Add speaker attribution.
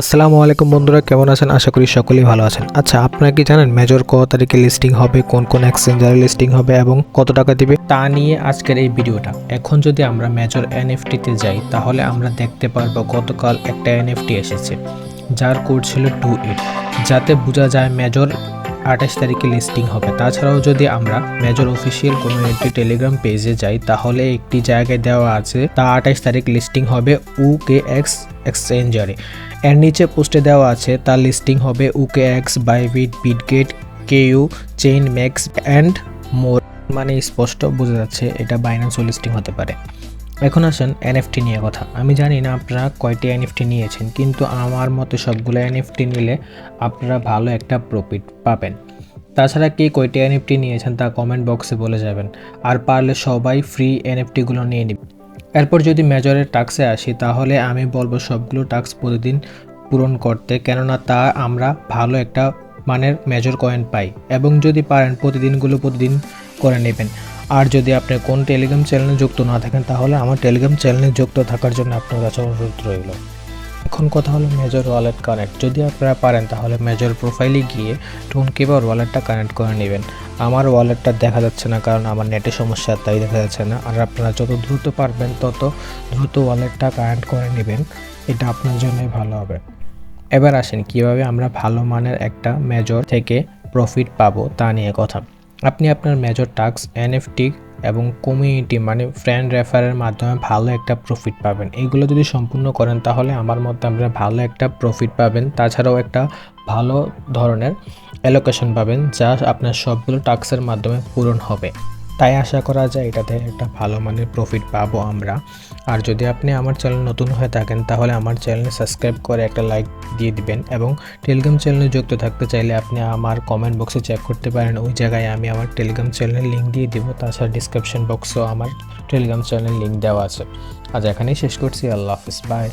Speaker 1: আসসালামু আলাইকুম বন্ধুরা, কেমন আছেন? আশা করি সকলেই ভালো আছেন। আচ্ছা আপনারা কি জানেন মেজর কত তারিখে লিস্টিং হবে, কোন কোন এক্সচেঞ্জারে লিস্টিং হবে এবং কত টাকা দিবে? তা নিয়ে আজকের এই ভিডিওটা। এখন যদি আমরা মেজর এনএফটিতে যাই, তাহলে আমরা দেখতে পারব গতকাল একটা এনএফটি এসেছে, যার কোড ছিল টু এইট যাতে বোঝা যায় মেজর আঠাশ তারিখে লিস্টিং হবে। তাছাড়াও যদি আমরা মেজর অফিসিয়াল একটি টেলিগ্রাম পেজে যাই, তাহলে একটি জায়গায় দেওয়া আছে, তা আঠাশ তারিখ লিস্টিং হবে উকে এক্স এক্সচেঞ্জারে এর নিচে পোস্টে দেওয়া আছে তার লিস্টিং হবে OKX Bybit Bitget KU chain max and more মানে স্পষ্ট বোঝা যাচ্ছে, এটা বাইন্যান্সও লিস্টিং হতে পারে। এখন আসেন এনএফটি নিয়ে কথা। আমি জানি না আপনারা কয়টি এনএফটি নিয়েছেন, কিন্তু আমার মতে সবগুলো এনএফটি নিলে আপনারা ভালো একটা প্রফিট পাবেন। তাছাড়া কে কয়টি এনএফটি নিয়েছেন তা কমেন্ট বক্সে বলে যাবেন, আর পারলে সবাই ফ্রি এনএফটিগুলো নিয়ে নিবে। এরপর যদি মেজরের টাক্সে আসি, তাহলে আমি বলব সবগুলো টাক্স প্রতিদিন পূরণ করতে, কেননা তা আমরা ভালো একটা মানের মেজর কয়েন পাই, এবং যদি পারেন প্রতিদিনগুলো প্রতিদিন করে নেবেন। আর যদি আপনি কোন টেলিগ্রাম চ্যানেলে যুক্ত না থাকেন, তাহলে আমার টেলিগ্রাম চ্যানেলে যুক্ত থাকার জন্য আপনার কাছে অনুরোধ রইল। এখন কথা হলো মেজর ওয়ালেট কানেক্ট যদি আপনারা পারেন, তাহলে মেজর প্রোফাইলে গিয়ে টোন কিবার ওয়ালেটটা কানেক্ট করে নেবেন। আমার ওয়ালেটটা দেখা যাচ্ছে না, কারণ আমার নেটে সমস্যা, তাই দেখা যাচ্ছে না। আর আপনারা যত দ্রুত পারবেন, তত দ্রুত ওয়ালেটটা কানেক্ট করে নেবেন। এটা আপনার জন্যই ভালো হবে। এবার আসেন, কীভাবে আমরা ভালো মানের একটা মেজর থেকে প্রফিট পাবো, তা নিয়ে কথা। আপনি আপনার মেজর টাক্স এনএফটি এবং কমিউনিটি মানে ফ্রেন্ড রেফারের মাধ্যমে ভালো একটা প্রফিট পাবেন। এগুলো যদি সম্পূর্ণ করেন, তাহলে আমার মতে আপনারা ভালো একটা প্রফিট পাবেন। তাছাড়াও একটা ভালো ধরনের অ্যালোকেশন পাবেন, যা আপনার সবগুলো টাস্কের মাধ্যমে পূরণ হবে। তাই আশা করা যায় এটাতে একটা ভালো মানের প্রফিট পাবো আমরা। আর যদি আপনি আমার চ্যানেল নতুন হয়ে থাকেন, তাহলে আমার চ্যানেল সাবস্ক্রাইব করে একটা লাইক দিয়ে দিবেন এবং টেলিগ্রাম চ্যানেলে যুক্ত থাকতে চাইলে আপনি আমার কমেন্ট বক্সে চেক করতে পারেন। ওই জায়গায় আমি আমার টেলিগ্রাম চ্যানেলের লিঙ্ক দিয়ে দিব, তাছাড়া ডিসক্রিপশন বক্সেও আমার টেলিগ্রাম চ্যানেলের লিঙ্ক দেওয়া আছে। আজ এখানেই শেষ করছি, আল্লাহ হাফিজ বাই